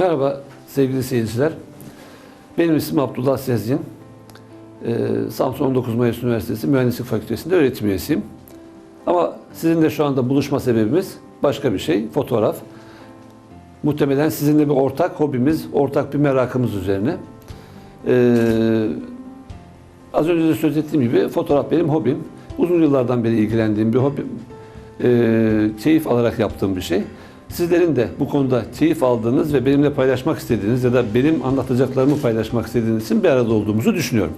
Merhaba sevgili seyirciler. Benim ismim Abdullah Sezgin. Ee, Samsun 19 Mayıs Üniversitesi Mühendislik Fakültesi'nde öğretim üyesiyim. Ama sizinle şu anda buluşma sebebimiz başka bir şey, fotoğraf. Muhtemelen sizinle bir ortak hobimiz, ortak bir merakımız üzerine. Ee, az önce de söz ettiğim gibi fotoğraf benim hobim. Uzun yıllardan beri ilgilendiğim bir hobim. Ee, keyif alarak yaptığım bir şey. Sizlerin de bu konuda keyif aldığınız ve benimle paylaşmak istediğiniz ya da benim anlatacaklarımı paylaşmak istediğiniz için bir arada olduğumuzu düşünüyorum.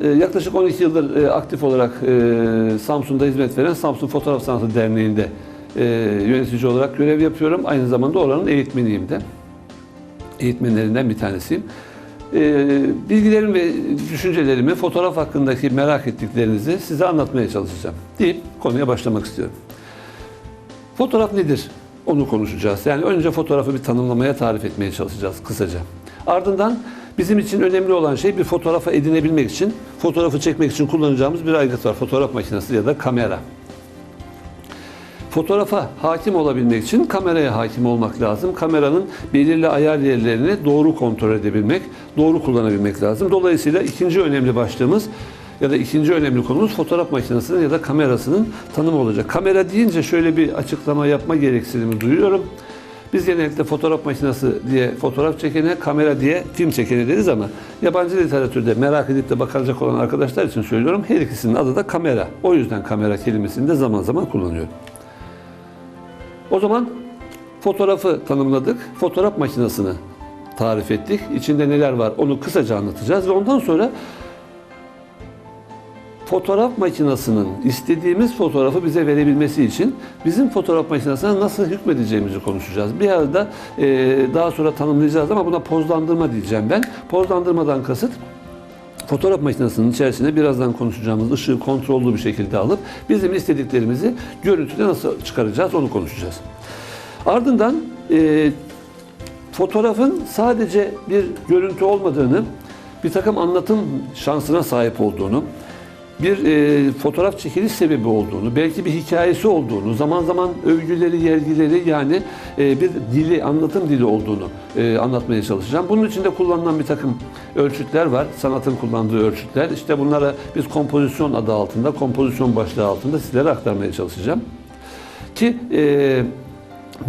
Ee, yaklaşık 12 yıldır e, aktif olarak e, Samsun'da hizmet veren Samsun Fotoğraf Sanatı Derneği'nde e, yönetici olarak görev yapıyorum. Aynı zamanda oranın eğitmeniyim de. Eğitmenlerinden bir tanesiyim. E, bilgilerimi ve düşüncelerimi fotoğraf hakkındaki merak ettiklerinizi size anlatmaya çalışacağım deyip konuya başlamak istiyorum. Fotoğraf nedir? Onu konuşacağız. Yani önce fotoğrafı bir tanımlamaya, tarif etmeye çalışacağız kısaca. Ardından bizim için önemli olan şey bir fotoğrafa edinebilmek için, fotoğrafı çekmek için kullanacağımız bir aygıt var. Fotoğraf makinesi ya da kamera. Fotoğrafa hakim olabilmek için kameraya hakim olmak lazım. Kameranın belirli ayar yerlerini doğru kontrol edebilmek, doğru kullanabilmek lazım. Dolayısıyla ikinci önemli başlığımız ya da ikinci önemli konumuz fotoğraf makinesinin ya da kamerasının tanımı olacak. Kamera deyince şöyle bir açıklama yapma gereksinimi duyuyorum. Biz genellikle fotoğraf makinesi diye fotoğraf çekene, kamera diye film çekene deriz ama yabancı literatürde merak edip de bakacak olan arkadaşlar için söylüyorum. Her ikisinin adı da kamera. O yüzden kamera kelimesini de zaman zaman kullanıyorum. O zaman fotoğrafı tanımladık. Fotoğraf makinesini tarif ettik. İçinde neler var onu kısaca anlatacağız ve ondan sonra fotoğraf makinesinin istediğimiz fotoğrafı bize verebilmesi için bizim fotoğraf makinesine nasıl hükmedeceğimizi konuşacağız. Bir arada e, daha sonra tanımlayacağız ama buna pozlandırma diyeceğim ben. Pozlandırmadan kasıt fotoğraf makinesinin içerisine birazdan konuşacağımız ışığı kontrollü bir şekilde alıp bizim istediklerimizi görüntüde nasıl çıkaracağız onu konuşacağız. Ardından e, fotoğrafın sadece bir görüntü olmadığını, bir takım anlatım şansına sahip olduğunu, bir e, fotoğraf çekiliş sebebi olduğunu, belki bir hikayesi olduğunu, zaman zaman övgüleri, yergileri yani e, bir dili, anlatım dili olduğunu e, anlatmaya çalışacağım. Bunun içinde kullanılan bir takım ölçütler var. Sanatın kullandığı ölçütler. İşte bunlara biz kompozisyon adı altında, kompozisyon başlığı altında sizlere aktarmaya çalışacağım. Ki e,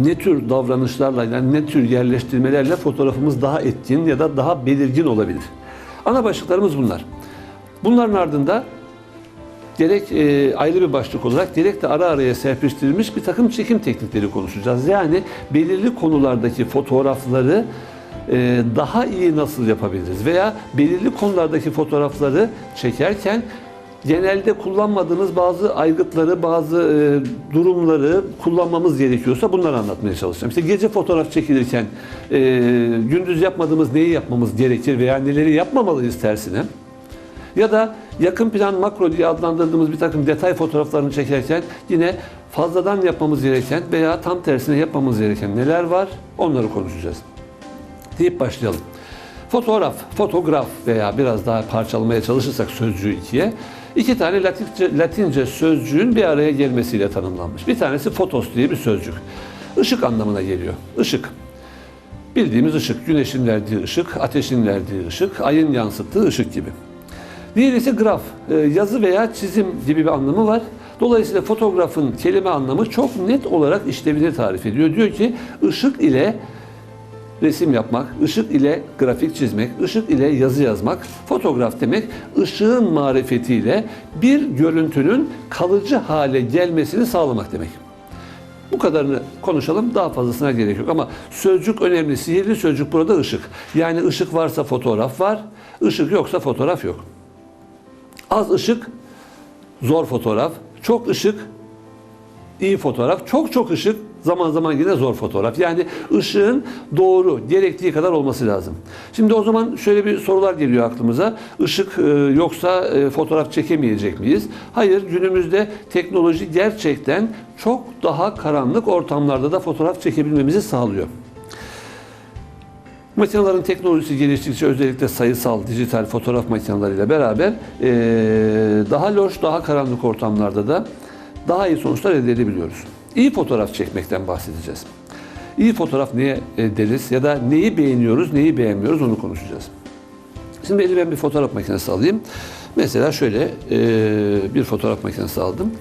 ne tür davranışlarla, yani ne tür yerleştirmelerle fotoğrafımız daha etkin ya da daha belirgin olabilir. Ana başlıklarımız bunlar. Bunların ardında gerek e, ayrı bir başlık olarak gerek de ara araya serpiştirilmiş bir takım çekim teknikleri konuşacağız. Yani belirli konulardaki fotoğrafları e, daha iyi nasıl yapabiliriz veya belirli konulardaki fotoğrafları çekerken genelde kullanmadığımız bazı aygıtları, bazı e, durumları kullanmamız gerekiyorsa bunları anlatmaya çalışacağım. İşte gece fotoğraf çekilirken e, gündüz yapmadığımız neyi yapmamız gerekir veya neleri yapmamalıyız tersine. Ya da yakın plan makro diye adlandırdığımız bir takım detay fotoğraflarını çekerken yine fazladan yapmamız gereken veya tam tersine yapmamız gereken neler var onları konuşacağız. Deyip başlayalım. Fotoğraf, fotoğraf veya biraz daha parçalamaya çalışırsak sözcüğü ikiye, iki tane Latince, Latince sözcüğün bir araya gelmesiyle tanımlanmış. Bir tanesi fotos diye bir sözcük. Işık anlamına geliyor. Işık. Bildiğimiz ışık, güneşin verdiği ışık, ateşin verdiği ışık, ayın yansıttığı ışık gibi. Diğeri ise graf, e, yazı veya çizim gibi bir anlamı var. Dolayısıyla fotoğrafın kelime anlamı çok net olarak işlevini tarif ediyor. Diyor ki ışık ile resim yapmak, ışık ile grafik çizmek, ışık ile yazı yazmak, fotoğraf demek ışığın marifetiyle bir görüntünün kalıcı hale gelmesini sağlamak demek. Bu kadarını konuşalım. Daha fazlasına gerek yok. Ama sözcük önemli. Sihirli sözcük burada ışık. Yani ışık varsa fotoğraf var, ışık yoksa fotoğraf yok. Az ışık zor fotoğraf, çok ışık iyi fotoğraf, çok çok ışık zaman zaman yine zor fotoğraf. Yani ışığın doğru, gerektiği kadar olması lazım. Şimdi o zaman şöyle bir sorular geliyor aklımıza. Işık e, yoksa e, fotoğraf çekemeyecek miyiz? Hayır, günümüzde teknoloji gerçekten çok daha karanlık ortamlarda da fotoğraf çekebilmemizi sağlıyor. Makinelerin teknolojisi geliştikçe özellikle sayısal, dijital fotoğraf makineleriyle beraber eee, daha loş, daha karanlık ortamlarda da daha iyi sonuçlar elde edebiliyoruz. İyi fotoğraf çekmekten bahsedeceğiz. iyi fotoğraf neye e, deriz ya da neyi beğeniyoruz, neyi beğenmiyoruz onu konuşacağız. Şimdi elime bir fotoğraf makinesi alayım. Mesela şöyle e, bir fotoğraf makinesi aldım.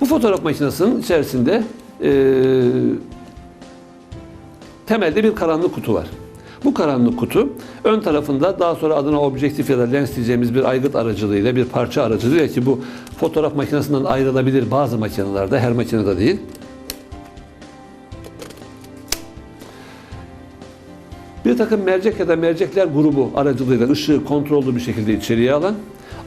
Bu fotoğraf makinesinin içerisinde e, temelde bir karanlık kutu var. Bu karanlık kutu ön tarafında daha sonra adına objektif ya da lens diyeceğimiz bir aygıt aracılığıyla bir parça aracılığıyla ki bu fotoğraf makinesinden ayrılabilir bazı makinelerde her makinede değil. Bir takım mercek ya da mercekler grubu aracılığıyla ışığı kontrollü bir şekilde içeriye alan,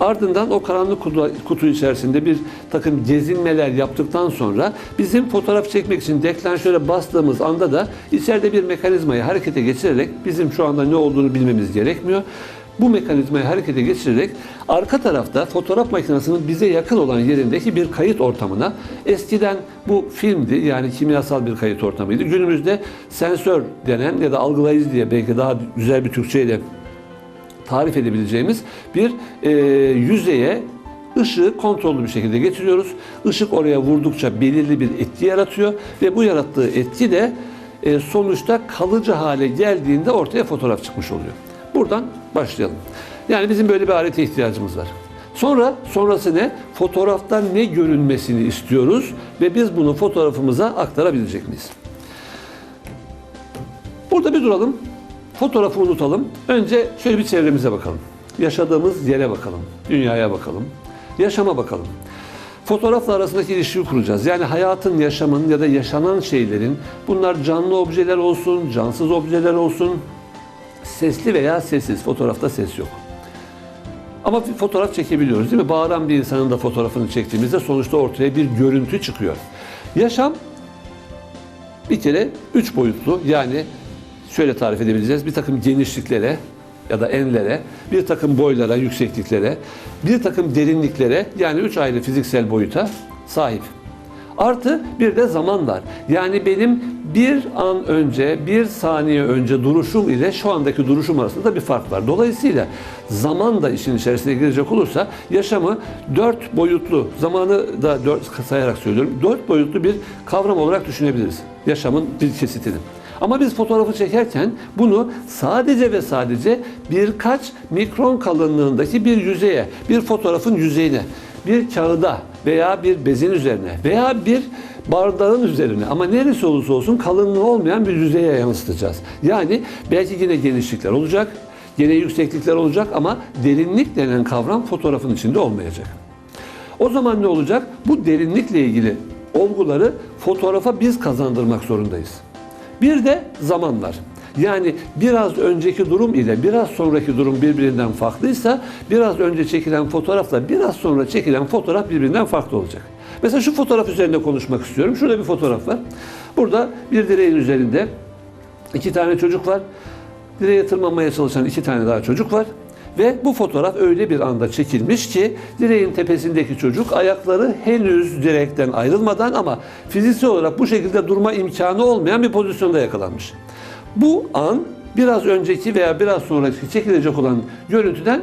ardından o karanlık kutu, kutu içerisinde bir takım gezinmeler yaptıktan sonra bizim fotoğraf çekmek için deklanşöre bastığımız anda da içeride bir mekanizmayı harekete geçirerek bizim şu anda ne olduğunu bilmemiz gerekmiyor. Bu mekanizmayı harekete geçirerek arka tarafta fotoğraf makinesinin bize yakın olan yerindeki bir kayıt ortamına eskiden bu filmdi yani kimyasal bir kayıt ortamıydı. Günümüzde sensör denen ya da algılayıcı diye belki daha güzel bir Türkçeyle tarif edebileceğimiz bir e, yüzeye ışığı kontrollü bir şekilde getiriyoruz. Işık oraya vurdukça belirli bir etki yaratıyor ve bu yarattığı etki de e, sonuçta kalıcı hale geldiğinde ortaya fotoğraf çıkmış oluyor. Buradan başlayalım. Yani bizim böyle bir alete ihtiyacımız var. Sonra sonrası ne? Fotoğraftan ne görünmesini istiyoruz ve biz bunu fotoğrafımıza aktarabilecek miyiz? Burada bir duralım. Fotoğrafı unutalım. Önce şöyle bir çevremize bakalım. Yaşadığımız yere bakalım. Dünyaya bakalım. Yaşama bakalım. Fotoğrafla arasındaki ilişkiyi kuracağız. Yani hayatın, yaşamın ya da yaşanan şeylerin bunlar canlı objeler olsun, cansız objeler olsun, sesli veya sessiz. Fotoğrafta ses yok. Ama bir fotoğraf çekebiliyoruz değil mi? Bağıran bir insanın da fotoğrafını çektiğimizde sonuçta ortaya bir görüntü çıkıyor. Yaşam bir kere üç boyutlu yani şöyle tarif edebileceğiz. Bir takım genişliklere ya da enlere, bir takım boylara, yüksekliklere, bir takım derinliklere yani üç ayrı fiziksel boyuta sahip. Artı bir de zaman var. Yani benim bir an önce, bir saniye önce duruşum ile şu andaki duruşum arasında bir fark var. Dolayısıyla zaman da işin içerisine girecek olursa yaşamı dört boyutlu, zamanı da dört sayarak söylüyorum, dört boyutlu bir kavram olarak düşünebiliriz. Yaşamın bir kesitini. Ama biz fotoğrafı çekerken bunu sadece ve sadece birkaç mikron kalınlığındaki bir yüzeye, bir fotoğrafın yüzeyine, bir kağıda veya bir bezin üzerine veya bir bardağın üzerine ama neresi olursa olsun kalınlığı olmayan bir yüzeye yansıtacağız. Yani belki yine genişlikler olacak, yine yükseklikler olacak ama derinlik denen kavram fotoğrafın içinde olmayacak. O zaman ne olacak? Bu derinlikle ilgili olguları fotoğrafa biz kazandırmak zorundayız. Bir de zaman var. Yani biraz önceki durum ile biraz sonraki durum birbirinden farklıysa biraz önce çekilen fotoğrafla biraz sonra çekilen fotoğraf birbirinden farklı olacak. Mesela şu fotoğraf üzerinde konuşmak istiyorum. Şurada bir fotoğraf var. Burada bir direğin üzerinde iki tane çocuk var. Direğe tırmanmaya çalışan iki tane daha çocuk var. Ve bu fotoğraf öyle bir anda çekilmiş ki direğin tepesindeki çocuk ayakları henüz direkten ayrılmadan ama fiziksel olarak bu şekilde durma imkanı olmayan bir pozisyonda yakalanmış. Bu an biraz önceki veya biraz sonraki çekilecek olan görüntüden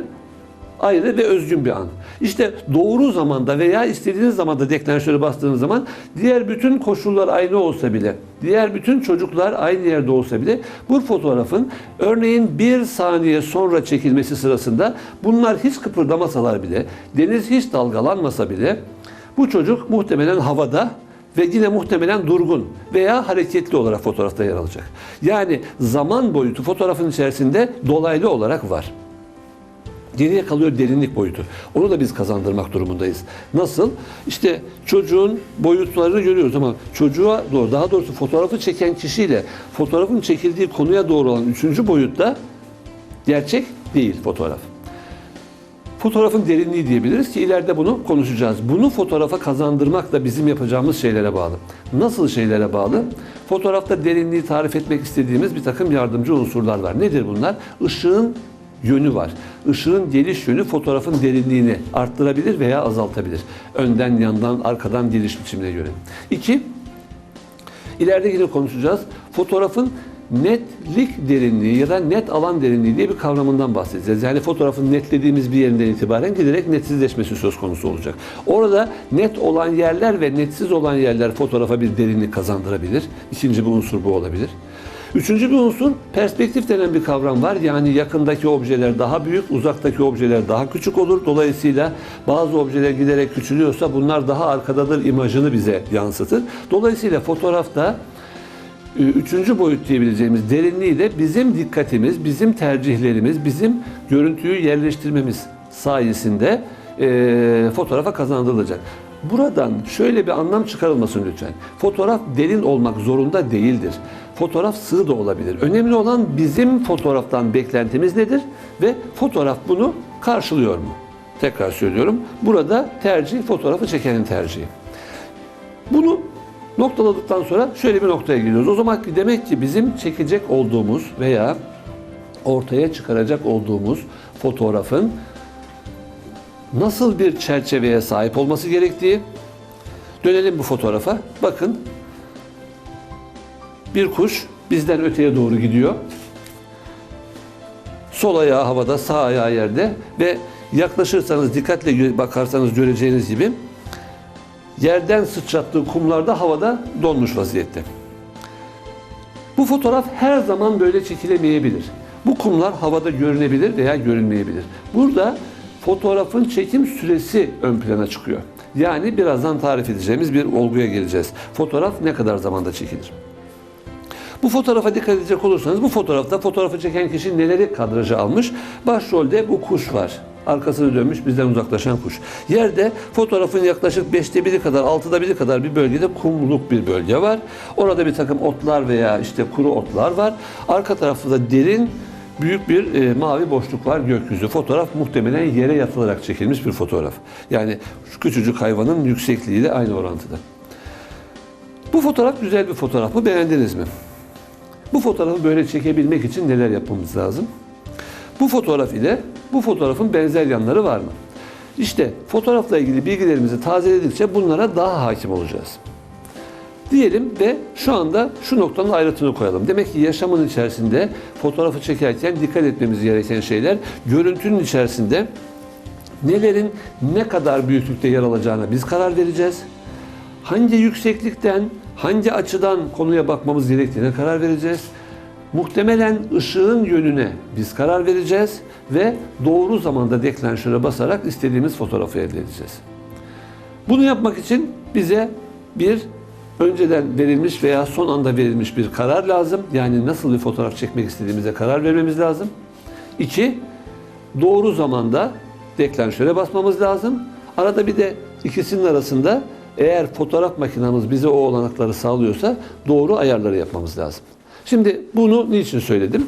ayrı ve özgün bir an. İşte doğru zamanda veya istediğiniz zamanda deklanşöre bastığınız zaman diğer bütün koşullar aynı olsa bile, diğer bütün çocuklar aynı yerde olsa bile bu fotoğrafın örneğin bir saniye sonra çekilmesi sırasında bunlar hiç kıpırdamasalar bile, deniz hiç dalgalanmasa bile bu çocuk muhtemelen havada ve yine muhtemelen durgun veya hareketli olarak fotoğrafta yer alacak. Yani zaman boyutu fotoğrafın içerisinde dolaylı olarak var. Geriye kalıyor derinlik boyutu. Onu da biz kazandırmak durumundayız. Nasıl? İşte çocuğun boyutlarını görüyoruz ama çocuğa doğru, daha doğrusu fotoğrafı çeken kişiyle fotoğrafın çekildiği konuya doğru olan üçüncü boyutta gerçek değil fotoğraf. Fotoğrafın derinliği diyebiliriz ki ileride bunu konuşacağız. Bunu fotoğrafa kazandırmak da bizim yapacağımız şeylere bağlı. Nasıl şeylere bağlı? Fotoğrafta derinliği tarif etmek istediğimiz bir takım yardımcı unsurlar var. Nedir bunlar? Işığın yönü var. Işığın geliş yönü fotoğrafın derinliğini arttırabilir veya azaltabilir. Önden, yandan, arkadan geliş biçimine göre. İki, ileride yine konuşacağız. Fotoğrafın netlik derinliği ya da net alan derinliği diye bir kavramından bahsedeceğiz. Yani fotoğrafın netlediğimiz bir yerinden itibaren giderek netsizleşmesi söz konusu olacak. Orada net olan yerler ve netsiz olan yerler fotoğrafa bir derinlik kazandırabilir. İkinci bir unsur bu olabilir. Üçüncü bir unsur perspektif denen bir kavram var. Yani yakındaki objeler daha büyük, uzaktaki objeler daha küçük olur. Dolayısıyla bazı objeler giderek küçülüyorsa bunlar daha arkadadır imajını bize yansıtır. Dolayısıyla fotoğrafta e, üçüncü boyut diyebileceğimiz derinliği de bizim dikkatimiz, bizim tercihlerimiz, bizim görüntüyü yerleştirmemiz sayesinde e, fotoğrafa kazandırılacak. Buradan şöyle bir anlam çıkarılmasın lütfen. Fotoğraf derin olmak zorunda değildir. Fotoğraf sığ da olabilir. Önemli olan bizim fotoğraftan beklentimiz nedir ve fotoğraf bunu karşılıyor mu? Tekrar söylüyorum. Burada tercih fotoğrafı çekenin tercihi. Bunu noktaladıktan sonra şöyle bir noktaya geliyoruz. O zaman demek ki bizim çekecek olduğumuz veya ortaya çıkaracak olduğumuz fotoğrafın nasıl bir çerçeveye sahip olması gerektiği. Dönelim bu fotoğrafa. Bakın bir kuş bizden öteye doğru gidiyor. Sol ayağı havada, sağ ayağı yerde ve yaklaşırsanız dikkatle bakarsanız göreceğiniz gibi yerden sıçrattığı kumlarda havada donmuş vaziyette. Bu fotoğraf her zaman böyle çekilemeyebilir. Bu kumlar havada görünebilir veya görünmeyebilir. Burada fotoğrafın çekim süresi ön plana çıkıyor. Yani birazdan tarif edeceğimiz bir olguya geleceğiz. Fotoğraf ne kadar zamanda çekilir? Bu fotoğrafa dikkat edecek olursanız bu fotoğrafta fotoğrafı çeken kişi neleri kadraja almış? Başrolde bu kuş var. Arkasını dönmüş bizden uzaklaşan kuş. Yerde fotoğrafın yaklaşık beşte biri kadar, altıda biri kadar bir bölgede kumluk bir bölge var. Orada bir takım otlar veya işte kuru otlar var. Arka tarafta da derin büyük bir e, mavi boşluk var gökyüzü. Fotoğraf muhtemelen yere yatılarak çekilmiş bir fotoğraf. Yani şu küçücük hayvanın yüksekliğiyle aynı orantıda. Bu fotoğraf güzel bir fotoğraf mı? Beğendiniz mi? Bu fotoğrafı böyle çekebilmek için neler yapmamız lazım? Bu fotoğraf ile bu fotoğrafın benzer yanları var mı? İşte fotoğrafla ilgili bilgilerimizi tazeledikçe bunlara daha hakim olacağız. Diyelim ve şu anda şu noktanın ayrıtını koyalım. Demek ki yaşamın içerisinde fotoğrafı çekerken dikkat etmemiz gereken şeyler görüntünün içerisinde nelerin ne kadar büyüklükte yer alacağına biz karar vereceğiz. Hangi yükseklikten, hangi açıdan konuya bakmamız gerektiğine karar vereceğiz. Muhtemelen ışığın yönüne biz karar vereceğiz ve doğru zamanda deklanşöre basarak istediğimiz fotoğrafı elde edeceğiz. Bunu yapmak için bize bir önceden verilmiş veya son anda verilmiş bir karar lazım. Yani nasıl bir fotoğraf çekmek istediğimize karar vermemiz lazım. İki, doğru zamanda deklanşöre basmamız lazım. Arada bir de ikisinin arasında eğer fotoğraf makinamız bize o olanakları sağlıyorsa doğru ayarları yapmamız lazım. Şimdi bunu niçin söyledim?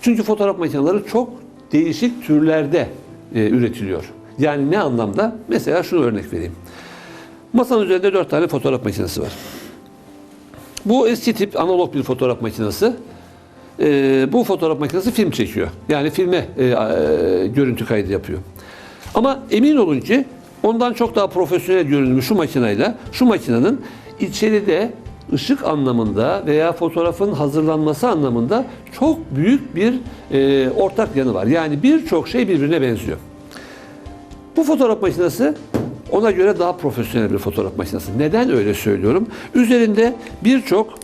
Çünkü fotoğraf makineleri çok değişik türlerde e, üretiliyor. Yani ne anlamda? Mesela şunu örnek vereyim. Masanın üzerinde dört tane fotoğraf makinesi var. Bu eski tip analog bir fotoğraf makinesi. Ee, bu fotoğraf makinesi film çekiyor. Yani filme e, e, görüntü kaydı yapıyor. Ama emin olun ki ondan çok daha profesyonel görünümlü şu makineyle şu makinenin içeride ışık anlamında veya fotoğrafın hazırlanması anlamında çok büyük bir e, ortak yanı var. Yani birçok şey birbirine benziyor. Bu fotoğraf makinesi ona göre daha profesyonel bir fotoğraf makinesi. Neden öyle söylüyorum? Üzerinde birçok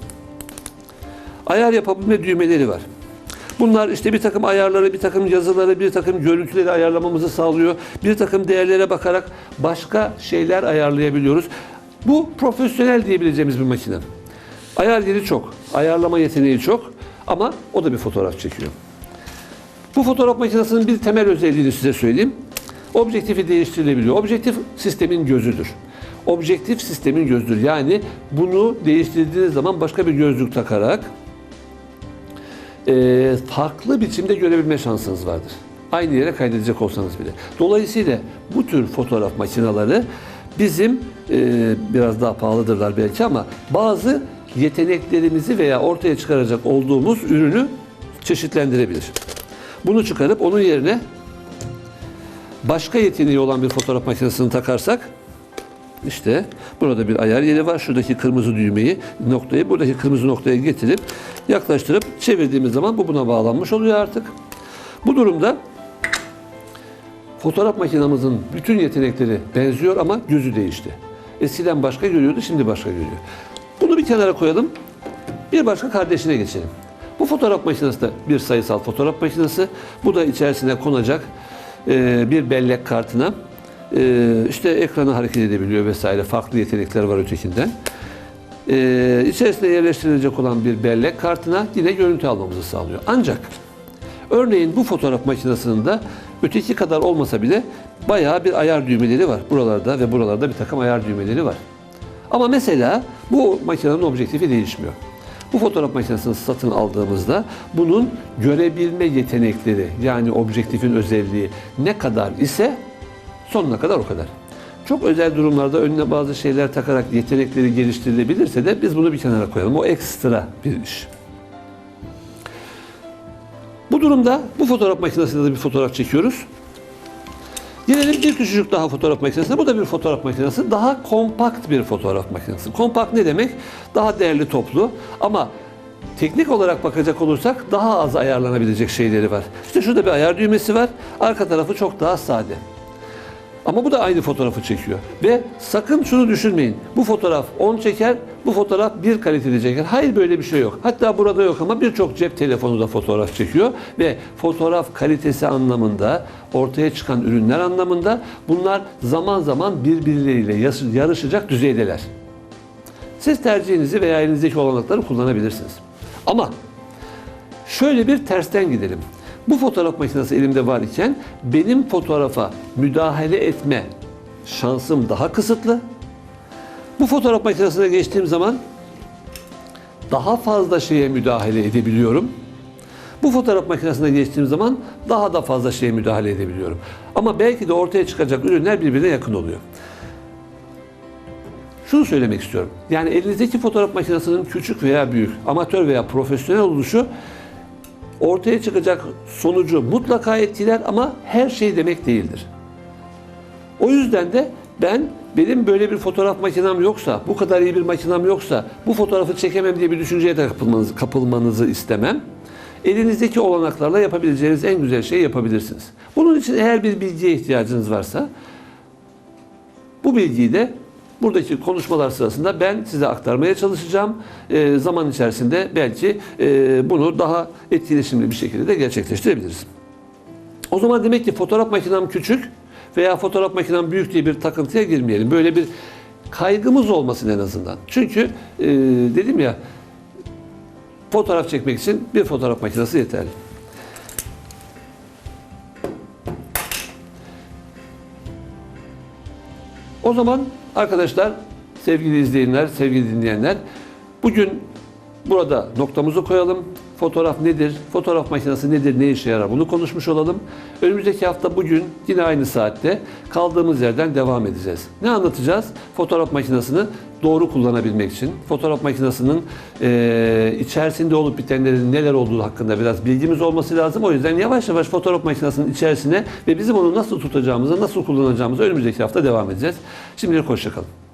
ayar yapabilme düğmeleri var. Bunlar işte bir takım ayarları, bir takım yazıları, bir takım görüntüleri ayarlamamızı sağlıyor. Bir takım değerlere bakarak başka şeyler ayarlayabiliyoruz. Bu profesyonel diyebileceğimiz bir makine. Ayar yeri çok, ayarlama yeteneği çok ama o da bir fotoğraf çekiyor. Bu fotoğraf makinesinin bir temel özelliğini size söyleyeyim. Objektifi değiştirilebiliyor. Objektif sistemin gözüdür. Objektif sistemin gözüdür. Yani bunu değiştirdiğiniz zaman başka bir gözlük takarak e, farklı biçimde görebilme şansınız vardır. Aynı yere kaydedecek olsanız bile. Dolayısıyla bu tür fotoğraf makineleri bizim e, biraz daha pahalıdırlar belki ama bazı yeteneklerimizi veya ortaya çıkaracak olduğumuz ürünü çeşitlendirebilir. Bunu çıkarıp onun yerine başka yeteneği olan bir fotoğraf makinesini takarsak İşte burada bir ayar yeri var. Şuradaki kırmızı düğmeyi, noktayı buradaki kırmızı noktaya getirip yaklaştırıp çevirdiğimiz zaman bu buna bağlanmış oluyor artık. Bu durumda fotoğraf makinamızın bütün yetenekleri benziyor ama gözü değişti. Eskiden başka görüyordu, şimdi başka görüyor. Bunu bir kenara koyalım. Bir başka kardeşine geçelim. Bu fotoğraf makinesi de bir sayısal fotoğraf makinesi. Bu da içerisine konacak bir bellek kartına. E, işte ekranı hareket edebiliyor vesaire. Farklı yetenekler var ötekinden. E, içerisine yerleştirilecek olan bir bellek kartına yine görüntü almamızı sağlıyor. Ancak örneğin bu fotoğraf makinesinin de öteki kadar olmasa bile bayağı bir ayar düğmeleri var. Buralarda ve buralarda bir takım ayar düğmeleri var. Ama mesela bu makinenin objektifi değişmiyor. Bu fotoğraf makinesini satın aldığımızda bunun görebilme yetenekleri yani objektifin özelliği ne kadar ise sonuna kadar o kadar. Çok özel durumlarda önüne bazı şeyler takarak yetenekleri geliştirilebilirse de biz bunu bir kenara koyalım. O ekstra bir iş. Bu durumda bu fotoğraf makinesinde de bir fotoğraf çekiyoruz. Gelelim bir küçücük daha fotoğraf makinesine. Bu da bir fotoğraf makinesi. Daha kompakt bir fotoğraf makinesi. Kompakt ne demek? Daha değerli toplu. Ama teknik olarak bakacak olursak daha az ayarlanabilecek şeyleri var. İşte şurada bir ayar düğmesi var. Arka tarafı çok daha sade. Ama bu da aynı fotoğrafı çekiyor. Ve sakın şunu düşünmeyin. Bu fotoğraf 10 çeker, bu fotoğraf bir kalitede çeker. Hayır böyle bir şey yok. Hatta burada yok ama birçok cep telefonu da fotoğraf çekiyor. Ve fotoğraf kalitesi anlamında, ortaya çıkan ürünler anlamında bunlar zaman zaman birbirleriyle yarışacak düzeydeler. Siz tercihinizi veya elinizdeki olanakları kullanabilirsiniz. Ama şöyle bir tersten gidelim. Bu fotoğraf makinesi elimde var iken benim fotoğrafa müdahale etme şansım daha kısıtlı. Bu fotoğraf makinesine geçtiğim zaman daha fazla şeye müdahale edebiliyorum. Bu fotoğraf makinesine geçtiğim zaman daha da fazla şeye müdahale edebiliyorum. Ama belki de ortaya çıkacak ürünler birbirine yakın oluyor. Şunu söylemek istiyorum. Yani elinizdeki fotoğraf makinesinin küçük veya büyük, amatör veya profesyonel oluşu ortaya çıkacak sonucu mutlaka etkiler ama her şey demek değildir. O yüzden de ben benim böyle bir fotoğraf makinem yoksa, bu kadar iyi bir makinem yoksa bu fotoğrafı çekemem diye bir düşünceye de kapılmanızı, kapılmanızı istemem. Elinizdeki olanaklarla yapabileceğiniz en güzel şeyi yapabilirsiniz. Bunun için eğer bir bilgiye ihtiyacınız varsa bu bilgiyi de buradaki konuşmalar sırasında ben size aktarmaya çalışacağım. Ee, zaman içerisinde belki e, bunu daha etkileşimli bir şekilde de gerçekleştirebiliriz. O zaman demek ki fotoğraf makinem küçük veya fotoğraf makinem büyük diye bir takıntıya girmeyelim. Böyle bir kaygımız olmasın en azından. Çünkü e, dedim ya fotoğraf çekmek için bir fotoğraf makinesi yeterli. O zaman arkadaşlar, sevgili izleyenler, sevgili dinleyenler, bugün burada noktamızı koyalım. Fotoğraf nedir? Fotoğraf makinesi nedir? Ne işe yarar? Bunu konuşmuş olalım. Önümüzdeki hafta bugün yine aynı saatte kaldığımız yerden devam edeceğiz. Ne anlatacağız? Fotoğraf makinesini doğru kullanabilmek için, fotoğraf makinesinin eee, içerisinde olup bitenlerin neler olduğu hakkında biraz bilgimiz olması lazım. O yüzden yavaş yavaş fotoğraf makinesinin içerisine ve bizim onu nasıl tutacağımızı, nasıl kullanacağımızı önümüzdeki hafta devam edeceğiz. Şimdilik hoşçakalın.